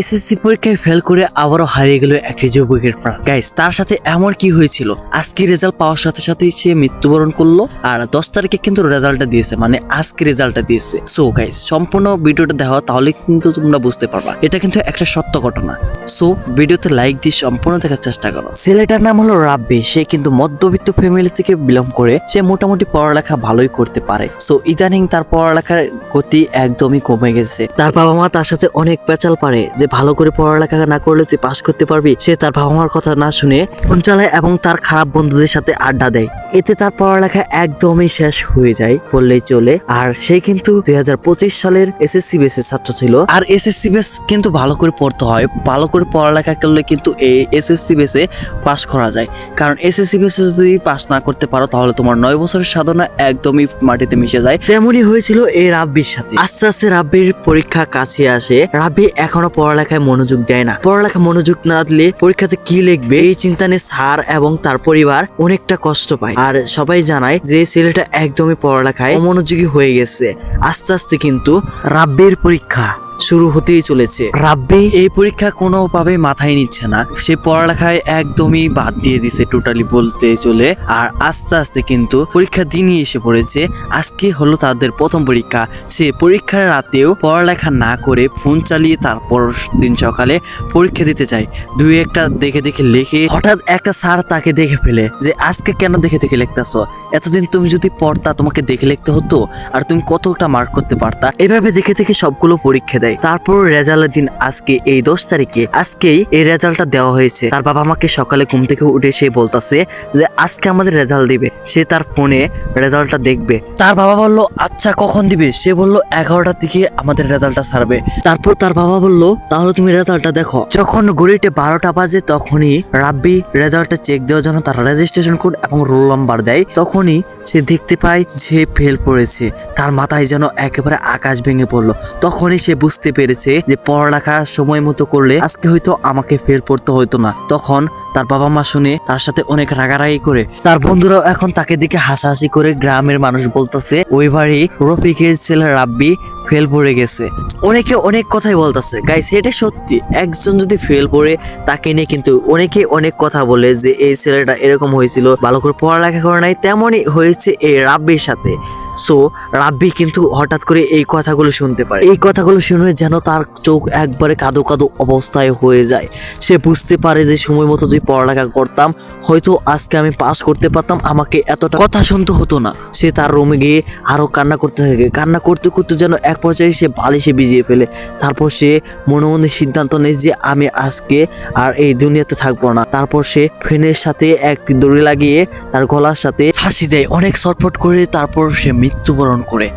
SSC পরীক্ষায় fail করে আবারও হারিয়ে গেল একটি যুবকের প্রাণ। গাইস তার সাথে এমন কি হয়েছিল? আজকে রেজাল্ট পাওয়ার সাথে সাথে সে মৃত্যুবরণ করল আর দশ তারিখে কিন্তু রেজাল্টটা দিয়েছে মানে আজকে রেজাল্টটা দিয়েছে। সো গাইস সম্পূর্ণ ভিডিওটা দেখা তাহলে কিন্তু তোমরা বুঝতে পারবা। এটা কিন্তু একটা সত্য ঘটনা। সো ভিডিওতে লাইক দিয়ে সম্পূর্ণ দেখার চেষ্টা করো। ছেলেটার নাম হলো রাব্বি। সে কিন্তু মধ্যবিত্ত ফ্যামিলি থেকে বিলং করে সে মোটামুটি পড়ালেখা ভালোই করতে পারে। সো ইদানিং তার পড়ালেখার গতি একদমই কমে গেছে। তার বাবা মা তার সাথে অনেক পেঁচাল পারে যে ভালো করে পড়ালেখা না করলে তুই পাশ করতে পারবি। সে তার বাবা মার কথা না শুনে ফোন চালায় এবং তার খারাপ বন্ধুদের সাথে আড্ডা দেয়। এতে তার পড়ালেখা একদমই শেষ হয়ে যায় বললেই চলে। আর সে কিন্তু দুই হাজার পঁচিশ সালের এসএসসি বেসের ছাত্র ছিল। আর এসএসসি বেস কিন্তু ভালো করে পড়তে হয়, ভালো করে পড়ালেখা করলে কিন্তু এই এসএসসি বেসে পাস করা যায়। কারণ এসএসসি বেসে যদি পাস না করতে পারো, তাহলে তোমার নয় বছরের সাধনা একদমই মাটিতে মিশে যায়। তেমনই হয়েছিল এই রাব্বির সাথে। আস্তে আস্তে রাব্বির পরীক্ষা কাছে আসে। রাব্বি এখনও পড়ালেখায় মনোযোগ দেয় না। পড়ালেখা মনোযোগ না দিলে পরীক্ষাতে কি লিখবে? এই চিন্তা নিয়ে স্যার এবং তার পরিবার অনেকটা কষ্ট পায়। আর সবাই জানায় যে, ছেলেটা একদমই পড়ালেখায় অমনোযোগী হয়ে গেছে। আস্তে আস্তে কিন্তু রাব্বির পরীক্ষা শুরু হতেই চলেছে। রাব্বি এই পরীক্ষা কোনোভাবে মাথায় নিচ্ছে না। সে পড়ালেখায় একদমই বাদ দিয়ে দিছে টোটালি বলতে চলে। আর আস্তে আস্তে কিন্তু পরীক্ষা দিনই এসে পড়েছে। আজকে হলো তাদের প্রথম পরীক্ষা। সে পরীক্ষার রাতেও পড়ালেখা না করে ফোন চালিয়ে তারপর দিন সকালে পরীক্ষা দিতে চায় দুই একটা দেখে দেখে লেখে। হঠাৎ একটা স্যার তাকে দেখে ফেলে যে, আজকে কেন দেখে দেখে লিখতেছ? এতদিন তুমি যদি পড়তা তোমাকে দেখে লিখতে হতো? আর তুমি কতটা মার্ক করতে পারতা? এভাবে দেখে দেখে সবগুলো পরীক্ষা দেয়। তারপর রেজাল্টের দিন আজকে এই দশ তারিখে আজকেই এই রেজাল্টটা দেওয়া হয়েছে। তার বাবা মাকে সকালে ঘুম থেকে উঠে সে বলতাছে যে, আজকে আমাদের রেজাল্ট দিবে। সে তার ফোনে রেজাল্টটা দেখবে। তার বাবা বলল আচ্ছা কখন দিবে? সে বলল, এগারোটার দিকে আমাদের রেজাল্টটা ছাড়বে। তারপর তার বাবা বলল, তাহলে তুমি রেজাল্টটা দেখো। যখন ঘড়িতে বারোটা বাজে তখনই রাব্বি রেজাল্টটা চেক দেওয়ার জন্য তার রেজিস্ট্রেশন কোড এবং রোল নাম্বার দেয়। তখনই সে দেখতে পায় সে ফেল পড়েছে তার মাথায় যেন একেবারে আকাশ ভেঙে পড়ল। তখনই সে বুঝতে পেরেছে যে পড়ালেখা সময় মতো করলে আজকে হয়তো আমাকে ফেল পড়তে হতো না। তখন তার বাবা মা শুনে তার সাথে অনেক রাগারাগি করে। তার বন্ধুরাও এখন তাকে দিকে হাসাহাসি করে গ্রামের মানুষ বলতেছে, ওই বাড়ি রফিকের ছেলে রাব্বি ফেল পড়ে গেছে। অনেকে অনেক কথাই বলতেছে, গাইস, এটা সত্যি। একজন যদি ফেল পড়ে, তাকে নিয়ে কিন্তু অনেকে অনেক কথা বলে যে, এই ছেলেটা এরকম হয়েছিল, ভালো করে পড়ালেখা করে নাই। তেমনই হয়েছে এই রাব্বির সাথে। সো রাব্বি কিন্তু হঠাৎ করে এই কথাগুলো শুনতে পারে এই কথাগুলো শুনে যেন তার চোখ একবারে কাদো কাদো অবস্থায় হয়ে যায়। সে বুঝতে পারে যে সময় মতো যদি পড়ালেখা করতাম, হয়তো আজকে আমি পাস করতে পারতাম, আমাকে এতটা কথা শুনতে হতো না। সে তার রুমে গিয়ে আরও কান্না করতে থাকে। কান্না করতে করতে যেন এক পর্যায়ে সে বালিশে ভিজিয়ে ফেলে। তারপর সে মনে মনে সিদ্ধান্ত নেয় যে আমি আজকে আর এই দুনিয়াতে থাকব না। তারপর সে ফ্রেনের সাথে এক দড়ি লাগিয়ে তার গলার সাথে ফাঁসি দেয়। অনেক ছটফট করে তারপর সে মৃত্যুবরণ করে।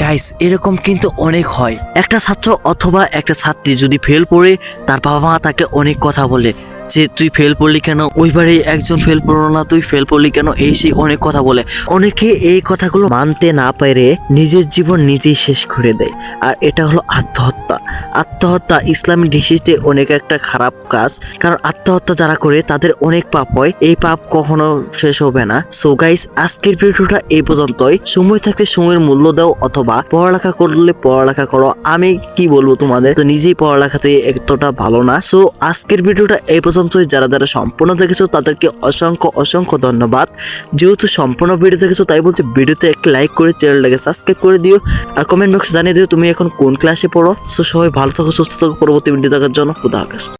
গাইস এরকম কিন্তু অনেক হয়। একটা ছাত্র অথবা একটা ছাত্রী যদি ফেল পড়ে, তার বাবা মা তাকে অনেক কথা বলে। যে তুই ফেল পড়লি কেন? ওইবারে একজন ফেল পড়ল না, তুই ফেল পড়লি কেন? এই সেই অনেক কথা বলে। অনেকে এই কথাগুলো মানতে না পেরে, নিজের জীবন নিজেই শেষ করে দেয়। আর এটা হলো আত্মহত্যা। আত্মহত্যা ইসলামী দৃষ্টিতে অনেক একটা খারাপ কাজ। কারণ আত্মহত্যা যারা করে, তাদের অনেক পাপ হয়। এই পাপ কখনো শেষ হবে না। সো গাইস আজকের ভিডিওটা এই পর্যন্তই। সময় থাকতে সময়ের মূল্য দাও অথবা পড়ালেখা করলে পড়ালেখা করো। আমি কি বলব তোমাদের? তো নিজেই পড়ালেখাতে এতটা ভালো না। সো আজকের ভিডিওটা এই পর্যন্তই যারা যারা সম্পূর্ণ দেখেছ তাদেরকে অসংখ্য অসংখ্য ধন্যবাদ। যেহেতু সম্পূর্ণ ভিডিও দেখেছ, তাই বলছি ভিডিওতে একটা লাইক করে চ্যানেলটাকে সাবস্ক্রাইব করে দিও। আর কমেন্ট বক্সে জানিয়ে দিও তুমি এখন কোন ক্লাসে পড়ো। সো সবাই ভালো থাকো, সুস্থ থাকো, পরবর্তী ভিডিও দেখার জন্য খুদা হাফেজ।